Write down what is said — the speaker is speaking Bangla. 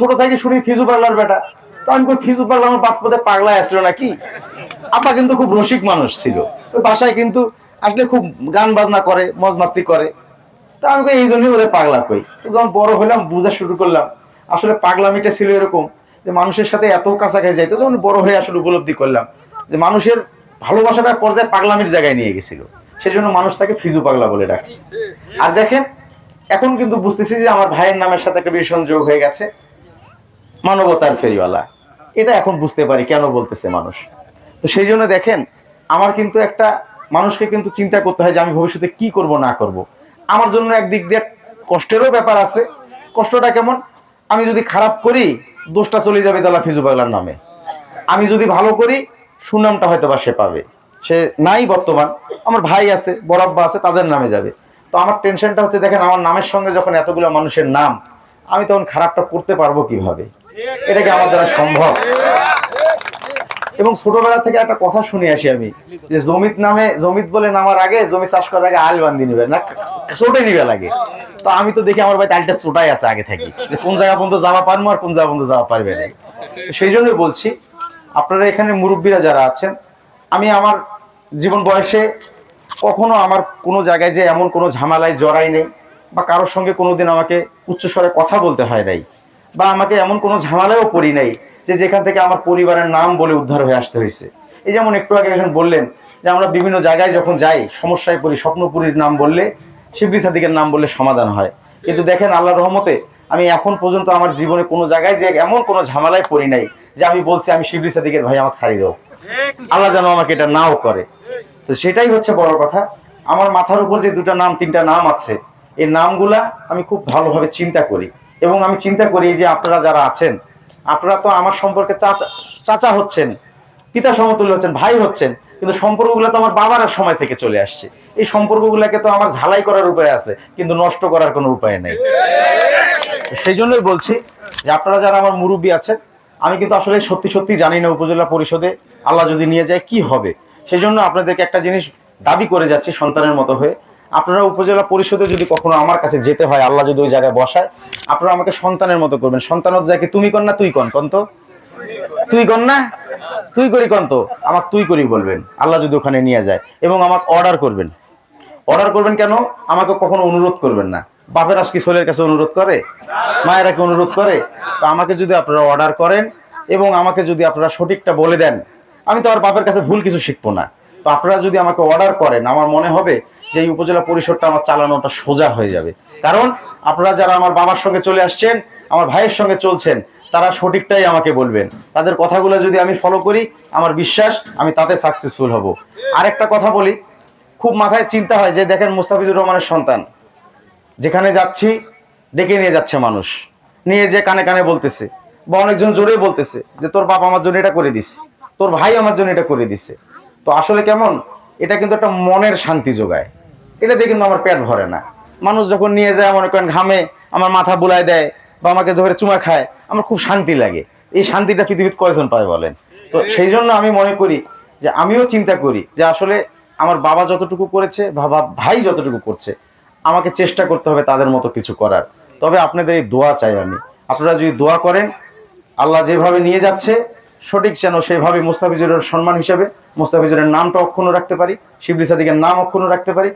ছোট থেকে শুনি ফিজু পাগলার বেটা। তো আমি ফিজু পাগলা আমার বাপ পদে পাগলা আসলো নাকি? আপা কিন্তু খুব রসিক মানুষ ছিল। ওই বাসায় কিন্তু আসলে খুব গান বাজনা করে, মজ মাস্তি করে। তা আমি এই জন্যই ওদের পাগলা কই। যখন বড় হলাম বুঝা শুরু করলাম, আসলে পাগলামিটা ছিল এরকম যে মানুষের সাথে এত কাছাকাছি যাইতো, যখন বড় হয়ে আসলে উপলব্ধি করলাম যে মানুষের ভালোবাসাটা পর্যায়ে পাগলামির জায়গায় নিয়ে গেছিল। সেজন্য মানুষ তাকে ফিজু পাগলা বলে ডাকছে। আর দেখেন, এখন কিন্তু বুঝতেছি যে আমার ভাইয়ের নামের সাথে একটা ভীষণ যোগ হয়ে গেছে। মানবতার ফেরিওয়ালা। এটা এখন বুঝতে পারি কেন বলতেছে মানুষ। তো সেই জন্য দেখেন, আমার কিন্তু একটা মানুষকে কিন্তু চিন্তা করতে হয় যে আমি ভবিষ্যতে কি করব, না করব। আমার জন্য একদিক দিয়ে কষ্টেরও ব্যাপার আছে। কষ্টটা কেমন? আমি যদি খারাপ করি, দোষটা চলে যাবে দালা ফিজু পাগলার নামে। আমি যদি ভালো করি, সুনামটা হয়তো বা সে পাবে। সে নাই বর্তমান, আমার ভাই আছে বড়াব্বা আছে, তাদের নামে যাবে। তো আমার টেনশনটা হচ্ছে, দেখেন আমার নামের সঙ্গে যখন এতগুলো মানুষের নাম, আমি তখন খারাপটা করতে পারব কীভাবে? এটা কি আমার দ্বারা সম্ভব? এবং ছোটবেলা থেকে একটা কথা শুনে আসি আমি, যে জমিত নামে, জমিত বলে নামার আগে, জমি চাষ করার আগে আল বান্ধি নিবে, না চোটে নিবে লাগে। তো আমি তো দেখি আমার বাড়িতে আলটা চোটাই আছে আগে থেকে, যে কোন জায়গা পর্যন্ত যাওয়া পারব আর কোন জায়গা পর্যন্ত যাওয়া পারবে না। সেই জন্যই বলছি, আপনারা এখানে মুরব্বীরা যারা আছেন, আমি আমার জীবন বয়সে কখনো আমার কোনো জায়গায় যে এমন কোনো ঝামেলায় জড়াই নেই, বা কারোর সঙ্গে কোনোদিন আমাকে উচ্চস্বরে কথা বলতে হয় নাই। বা আমাকে এমন কোনো ঝামেলায়ও পড়ি নাই যে যেখান থেকে আমার পরিবারের নাম বলে উদ্ধার হয়ে আসতে হয়েছে। এই যেমন একটু আগে একজন বললেন যে আমরা বিভিন্ন জায়গায় যখন যাই, সমস্যায় পড়ি, স্বপ্নপুরীর নাম বললে, শিবলি সাদিকের নাম বললে সমাধান হয়। কিন্তু দেখেন আল্লাহ রহমতে আমি এখন পর্যন্ত আমার জীবনে কোনো জায়গায় যে এমন কোনো ঝামেলায় পড়ি নাই যে আমি বলছি, আমি শিবলি সাদিকের ভাই, আমাকে ছাড়িয়ে দেবো আল্লাহ যেন আমাকে এটা নাও করে। তো সেটাই হচ্ছে বড় কথা। আমার মাথার উপর যে দুটো নাম, তিনটা নাম আছে, এই নামগুলা আমি খুব ভালোভাবে চিন্তা করি। এবং আমি চিন্তা করি যে আপনারা যারা আছেন, আপনারা তো আমার সম্পর্কে চাচা চাচা হচ্ছেন, পিতা সমতুল্য হচ্ছেন, ভাই হচ্ছেন, কিন্তু সম্পর্কগুলো তো আমার বাবার সময় থেকে চলে আসছে। এই সম্পর্কগুলোকে তো আমার ঝালাই করার উপায় আছে, কিন্তু নষ্ট করার কোনো উপায় নেই। সেই জন্যই বলছি যে আপনারা যারা আমার মুরব্বী আছেন, আমি কিন্তু আসলে সত্যি সত্যি জানি না উপজেলা পরিষদে আল্লাহ যদি নিয়ে যায়, কি হবে? সেই জন্য আপনাদেরকে একটা জিনিস দাবি করে যাচ্ছি সন্তানের মতো হয়ে। আপনারা উপজেলা পরিষদে যদি কখনো আমার কাছে যেতে হয়, আল্লাহ যদি ওই জায়গায় বসায়, আপনারা আমাকে সন্তানের মতো করবেন। সন্তানত যাকে তুমি কর না, তুই কন কন তো তুই কর না, তুই করি কন তো আমাকে তুই করি বলবেন। আল্লাহ যদি ওখানে নিয়ে যায় এবং আমাকে অর্ডার করবেন। অর্ডার করবেন কেন? আমাকে কখনো অনুরোধ করবেন না। বাপের আজকে ছেলের কাছে অনুরোধ করে? মায়েরা কি অনুরোধ করে? তো আমাকে যদি আপনারা অর্ডার করেন এবং আমাকে যদি আপনারা সঠিকটা বলে দেন, আমি তো আর বাপের কাছে ভুল কিছু শিখব না। তো আপনারা যদি আমাকে অর্ডার করেন, আমার মনে হবে যে এই উপজেলা পরিষদটা আমার চালানোটা সোজা হয়ে যাবে। কারণ আপনারা যারা আমার বাবার সঙ্গে চলে আসছেন, আমার ভাইয়ের সঙ্গে চলছেন, তারা সঠিকটাই আমাকে বলবেন। তাদের কথাগুলো যদি আমি ফলো করি, আমার বিশ্বাস আমি তাতে সাকসেসফুল হব। আরেকটা কথা বলি, খুব মাথায় চিন্তা হয় যে দেখেন মুস্তাফিজুর রহমানের সন্তান। যেখানে যাচ্ছি, ডেকে নিয়ে যাচ্ছে মানুষ। নিয়ে যে কানে কানে বলতেছে, বা অনেকজন জোরে বলতেছে যে তোর বাপ আমার জন্য এটা করে দিছে, তোর ভাই আমার জন্য এটা করে দিছে। তো আসলে কেমন? এটা কিন্তু একটা মনের শান্তি যোগায়। এটা দিয়ে কিন্তু আমার পেট ভরে না। মানুষ যখন নিয়ে যায়, মনে করেন ঘামে, আমার মাথা বুলায় দেয় বা আমাকে ধরে চুমা খায়, আমার খুব শান্তি লাগে। এই শান্তিটা পৃথিবীতে কয়জন পায় বলেন? তো সেই জন্য আমি মনে করি যে আমিও চিন্তা করি যে আসলে আমার বাবা যতটুকু করেছে বাবা ভাই যতটুকু করছে, আমাকে চেষ্টা করতে হবে তাদের মতো কিছু করার। তবে আপনাদের এই দোয়া চাই আমি। আপনারা যদি দোয়া করেন, আল্লাহ যেভাবে নিয়ে যাচ্ছে সঠিক যেন সেভাবে মুস্তাফিজুরের সম্মান হিসাবে, মুস্তাফিজুরের নামটা অক্ষুণ্ণ রাখতে পারি, শিবলি সাদিকের নাম অক্ষুণ্ণ রাখতে পারি।